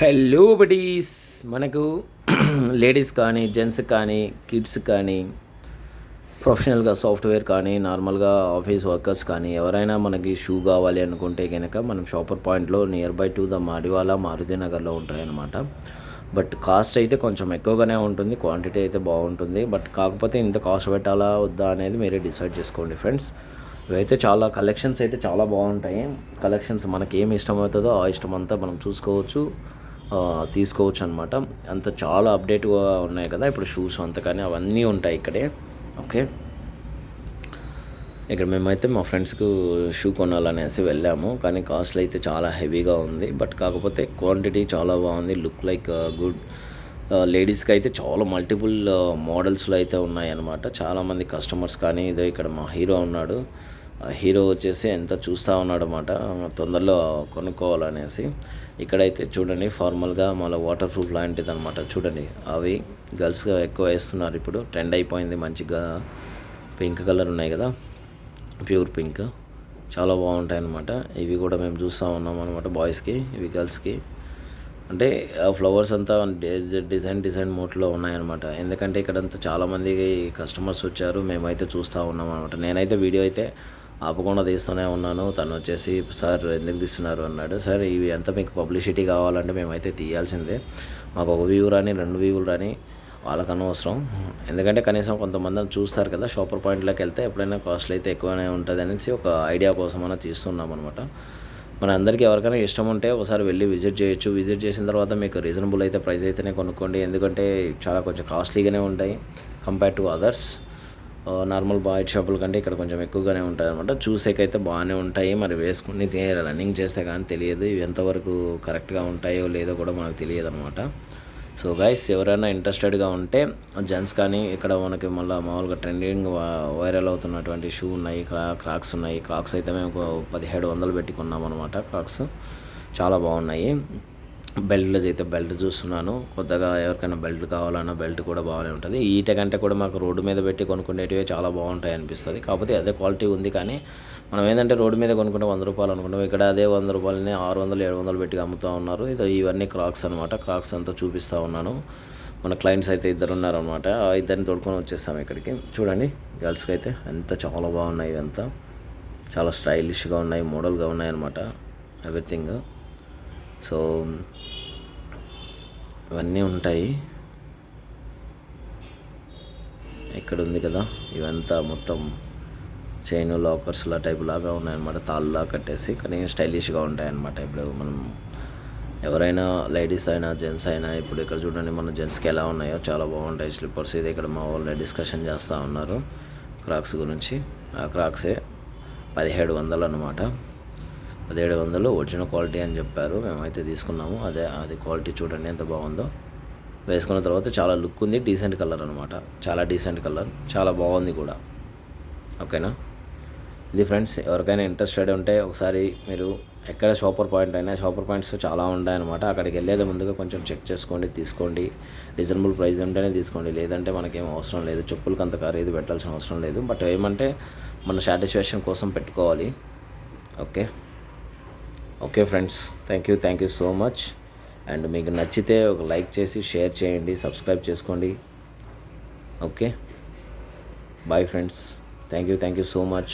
Hello buddies మనకు ladies కానీ gents కానీ కిడ్స్ కానీ ప్రొఫెషనల్గా సాఫ్ట్వేర్ కానీ నార్మల్గా ఆఫీస్ వర్కర్స్ కానీ ఎవరైనా మనకి షూ కావాలి అనుకుంటే కనుక మనం షాపర్ పాయింట్లో near by to the Madivala Maruti నగర్లో ఉంటాయన్నమాట. బట్ కాస్ట్ అయితే కొంచెం ఎక్కువగానే ఉంటుంది క్వాంటిటీ అయితే బాగుంటుంది. బట్ కాకపోతే ఇంత కాస్ట్ పెట్టాలా వద్దా అనేది మీరే డిసైడ్ చేసుకోండి ఫ్రెండ్స్ ఇవైతే చాలా కలెక్షన్స్ అయితే చాలా బాగుంటాయి. కలెక్షన్స్ మనకి ఏమి ఇష్టమవుతుందో ఆ ఇష్టం అంతా మనం చూసుకోవచ్చు. తీసుకోవచ్చు అనమాట అంత చాలా అప్డేట్గా ఉన్నాయి కదా ఇప్పుడు షూస్ అంత కానీ అవన్నీ ఉంటాయి ఇక్కడే. ఓకే? ఇక్కడ మేమైతే మా ఫ్రెండ్స్కు షూ కొనాలనేసి వెళ్ళాము. కానీ కాస్ట్ అయితే చాలా హెవీగా ఉంది. బట్ కాకపోతే క్వాంటిటీ చాలా బాగుంది. Look like good. లేడీస్కి అయితే చాలా మల్టిపుల్ మోడల్స్లో అయితే ఉన్నాయన్నమాట. చాలామంది కస్టమర్స్ కానీ ఇదో ఇక్కడ మా హీరో ఉన్నాడు. హీరో వచ్చేసి ఎంత చూస్తూ ఉన్నాడు అనమాట తొందరలో కొనుక్కోవాలనేసి. ఇక్కడైతే చూడండి ఫార్మల్గా మళ్ళీ వాటర్ ప్రూఫ్ లాంటిది అనమాట చూడండి అవి గర్ల్స్గా ఎక్కువ వేస్తున్నారు ఇప్పుడు. ట్రెండ్ అయిపోయింది మంచిగా పింక్ కలర్ ఉన్నాయి కదా. Pure pink. చాలా బాగుంటాయి అన్నమాట ఇవి కూడా మేము చూస్తూ ఉన్నాం అనమాట బాయ్స్కి ఇవి గర్ల్స్కి. అంటే ఆ ఫ్లవర్స్ అంతా డిజైన్ డిజైన్ మోట్లో ఉన్నాయన్నమాట. ఎందుకంటే ఇక్కడంతా చాలామంది కస్టమర్స్ వచ్చారు మేమైతే చూస్తూ ఉన్నాం అనమాట నేనైతే వీడియో అయితే ఆపకుండా తీస్తూనే ఉన్నాను. తను వచ్చేసి సార్ ఎందుకు తీస్తున్నారు? అన్నాడు. సార్ ఇవి ఎంత మీకు పబ్లిసిటీ కావాలంటే మేమైతే తీయాల్సిందే. మాకు ఒక వ్యూ రాని రెండు వ్యూలు రాని వాళ్ళకి అనవసరం ఎందుకంటే కనీసం కొంతమంది చూస్తారు కదా షాపర్ పాయింట్లోకి వెళ్తే ఎప్పుడైనా కాస్ట్లు అయితే ఎక్కువనే ఉంటుంది అనేసి ఒక ఐడియా కోసం అన్న తీస్తున్నాం అనమాట మన అందరికీ ఎవరికైనా ఇష్టం ఉంటే ఒకసారి వెళ్ళి విజిట్ చేయొచ్చు. విజిట్ చేసిన తర్వాత మీకు రీజనబుల్ అయితే ప్రైస్ అయితేనే కొనుక్కోండి. ఎందుకంటే చాలా కొంచెం కాస్ట్లీగానే ఉంటాయి. కంపేర్ టు అదర్స్ నార్మల్ బాయిట్ షాపుల కంటే ఇక్కడ కొంచెం ఎక్కువగానే ఉంటుంది అనమాట చూసేకైతే బాగానే ఉంటాయి. మరి వేసుకుని రన్నింగ్ చేస్తే కానీ తెలియదు. ఇవి ఎంతవరకు కరెక్ట్గా ఉంటాయో లేదో కూడా మనకు తెలియదు అనమాట సో గైస్ ఎవరైనా ఇంట్రెస్టెడ్గా ఉంటే జెంట్స్ కానీ ఇక్కడ మనకి మళ్ళీ మామూలుగా ట్రెండింగ్ వైరల్ అవుతున్నటువంటి షూ ఉన్నాయి క్రా క్రాక్స్ ఉన్నాయి. క్రాక్స్ అయితే మేము పదిహేడు వందలు పెట్టుకున్నాం అనమాట క్రాక్స్ చాలా బాగున్నాయి. బెల్ట్లో అయితే బెల్ట్ చూస్తున్నాను. కొత్తగా ఎవరికైనా బెల్ట్ కావాలన్నా బెల్ట్ కూడా బాగానే ఉంటుంది. ఈట కంటే కూడా మాకు రోడ్డు మీద పెట్టి కొనుక్కునేటివి చాలా బాగుంటాయి అనిపిస్తుంది. కాకపోతే అదే క్వాలిటీ ఉంది కానీ మనం ఏంటంటే రోడ్డు మీద కొనుక్కుంటే వంద రూపాయలు అనుకుంటాం. ఇక్కడ అదే వంద రూపాయలని ఆరు వందలు ఏడు వందలు పెట్టి అమ్ముతూ ఉన్నారు. ఇది ఇవన్నీ క్రాక్స్ అనమాట క్రాక్స్ అంతా చూపిస్తూ ఉన్నాను. మన క్లయింట్స్ అయితే ఇద్దరు ఉన్నారనమాట ఆ ఇద్దరిని తోడుకొని వచ్చేస్తాం ఇక్కడికి. చూడండి గర్ల్స్కి అయితే ఎంత చాలా బాగున్నాయి ఇవంతా. చాలా స్టైలిష్గా ఉన్నాయి మోడల్గా ఉన్నాయి అనమాట ఎవ్రీథింగ్ సో ఇవన్నీ ఉంటాయి. ఇక్కడ ఉంది కదా. ఇవంతా మొత్తం చైన్ లాకర్స్లా టైప్ లాగా ఉన్నాయన్నమాట. తాళ్ళలా కట్టేసి కానీ స్టైలిష్గా ఉంటాయన్నమాట. ఇప్పుడు మనం ఎవరైనా లేడీస్ అయినా జెంట్స్ అయినా ఇప్పుడు ఇక్కడ చూడండి మన జెంట్స్కి ఎలా ఉన్నాయో. చాలా బాగుంటాయి స్లిప్పర్స్. ఇది ఇక్కడ మా వాళ్ళు డిస్కషన్ చేస్తూ ఉన్నారు. క్రాక్స్ గురించి. ఆ క్రాక్సే పదిహేడు వందలు అనమాట పదిహేడు వందలు ఒరిజినల్ క్వాలిటీ అని చెప్పారు. మేమైతే తీసుకున్నాము. అదే అది క్వాలిటీ చూడండి ఎంత బాగుందో. వేసుకున్న తర్వాత చాలా లుక్ ఉంది. డీసెంట్ కలర్ అనమాట చాలా డీసెంట్ కలర్. చాలా బాగుంది కూడా. ఓకేనా? ఇది ఫ్రెండ్స్ ఎవరికైనా ఇంట్రెస్టెడ్ ఉంటే ఒకసారి మీరు ఎక్కడ షాపర్ పాయింట్ అయినా షాపర్ పాయింట్స్ చాలా ఉంటాయన్నమాట. అక్కడికి వెళ్ళేది ముందుగా కొంచెం చెక్ చేసుకోండి తీసుకోండి. రీజనబుల్ ప్రైస్ ఉంటేనే తీసుకోండి. లేదంటే మనకేం అవసరం లేదు. చెప్పులకి అంత ఖరీదు పెట్టాల్సిన అవసరం లేదు. బట్ ఏమంటే మన సాటిస్ఫాక్షన్ కోసం పెట్టుకోవాలి. Okay? Okay friends thank you thank you so much and మీకు నచ్చితే ఒక లైక్ చేసి షేర్ చేయండి సబ్స్క్రైబ్ చేసుకోండి. Okay bye friends thank you thank you so much